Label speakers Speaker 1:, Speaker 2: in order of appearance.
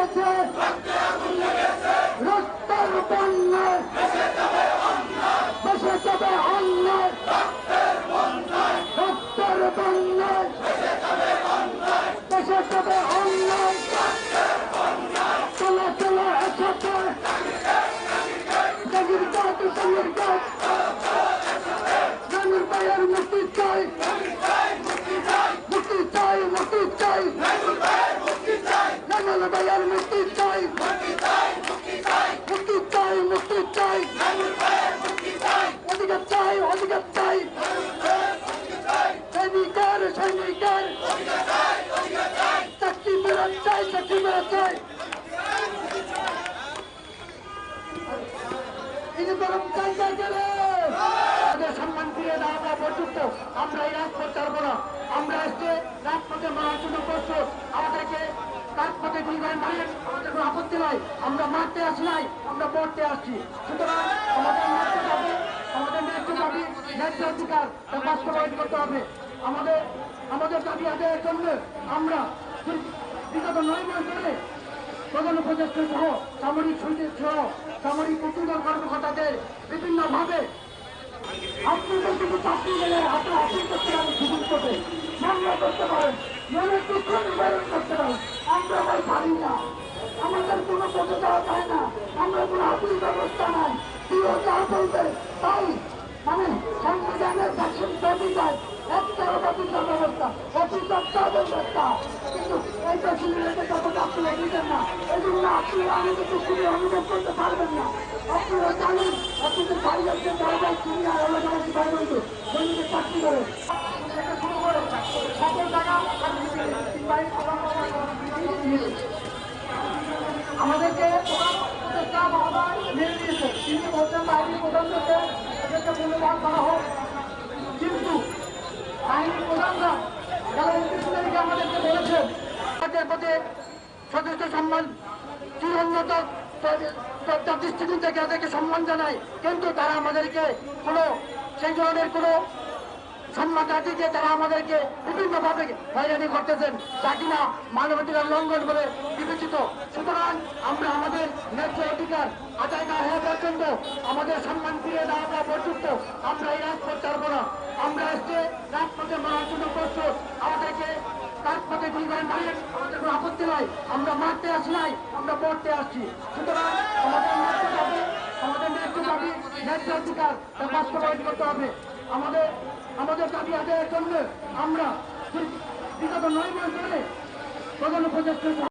Speaker 1: লেগেছে রক্তের বন্যায় বসে তবে অন্যায় রক্তের বন্যায় বসে তবে অন্যায় চলে চলে একসাথে। জাগির গাছ জাগির গাছ জাগির মুক্তি চাই। মুক্তি চাই মুক্তি চাই মুক্তি চাই। জাগির ভাইয়ের মুক্তি চাই। মুক্তি চাই মুক্তি চাই। অধিকার চাই অধিকার চাই। সৈনিকের সৈনিকের। চাকরি মেরা চাই চাকরি মেরা চাই। তিনি বরং জায়গায় গেলে আমাদের সম্মান ফিরে দেওয়া পর্যন্ত আমরা এই রাজপথ ছাড়বো না আমরা আজকে রাজপথে মারার জন্য প্রস্তুত আমাদেরকে রাজপথে গুলি করে মারেন আমাদের কোনো আপত্তি নাই। আমরা মারতে আসি নাই, আমরা পড়তে আসছি। সুতরাং আমাদের ন্যায্য দাবি ন্যায্য অধিকার তা বাস্তবায়ন করতে হবে। আমাদের আমাদের দাবি আদায়ের জন্য আমরা বিগত নয় মাস ধরে প্রধান উপদেষ্টা সহ, সামরিক সৈনিক সহ, সামরিক উচ্চতর কর্মকর্তাদের বিভিন্ন ভাবে আপনাদের কিছু চাকরি গেলে আপনার আপিল করতে পারেন সুযোগ করতে। করতে পারেন। মনে দুঃখ নিবারণ করতে পারেন আমরা ভাই পারি না। আমাদের কোনো পথে যাওয়া যায় না। আমরা কোনো আপিল ব্যবস্থা নাই। প্রিয় যা বলবে তাই। মানে সংবিধানের থার্টি ফাইভ একটা অফিসার ব্যবস্থা তাদের ব্যবস্থা। কিন্তু এই বন্ধু চাকরি করে থেকে শুরু করে সকল জায়গা আমাদেরকে উপদেষ্টা মহোদয় মেনে দিয়েছে তিনি বলছেন বাহিনী প্রধান থেকে এদেরকে মূল্যবান করা হোক। কিন্তু বাহিনী প্রধানরা যারা উনত্রিশ তারিখে আমাদেরকে বলেছেন তাদের প্রতি সদস্য সম্মান, চিরোন্নত তার দৃষ্টিকোণ থেকে তাদেরকে সম্মান জানাই। কিন্তু তারা আমাদেরকে কোনো সেই ধরনের কোনো সম্মান দিয়ে তারা আমাদেরকে বিভিন্নভাবে হয়রানি করতেছেন, যা কিনা মানবাধিকার লঙ্ঘন বলে বিবেচিত সুতরাং আমরা আমাদের ন্যায্য অধিকার আদায় না হওয়া পর্যন্ত আমাদের সম্মান ফিরে পর্যন্ত আমরা এই রাজপথ ছাড়বো না। আমরা আজকে রাজপথে মারার জন্য প্রস্তুত আমাদেরকে রাজপথে গুলি করে আমাদের কোনো আপত্তি নাই। আমরা মারতে আসি নাই। আমরা পড়তে আসছি। সুতরাং আমাদের ন্যায্য দাবি আমাদের ন্যায্য দাবি ন্যায্য অধিকার তা বাস্তবায়ন করতে হবে। আমাদের আমাদের দাবি আদায়ের জন্য আমরা বিগত নয় মাস ধরে প্রধান উপদেষ্টা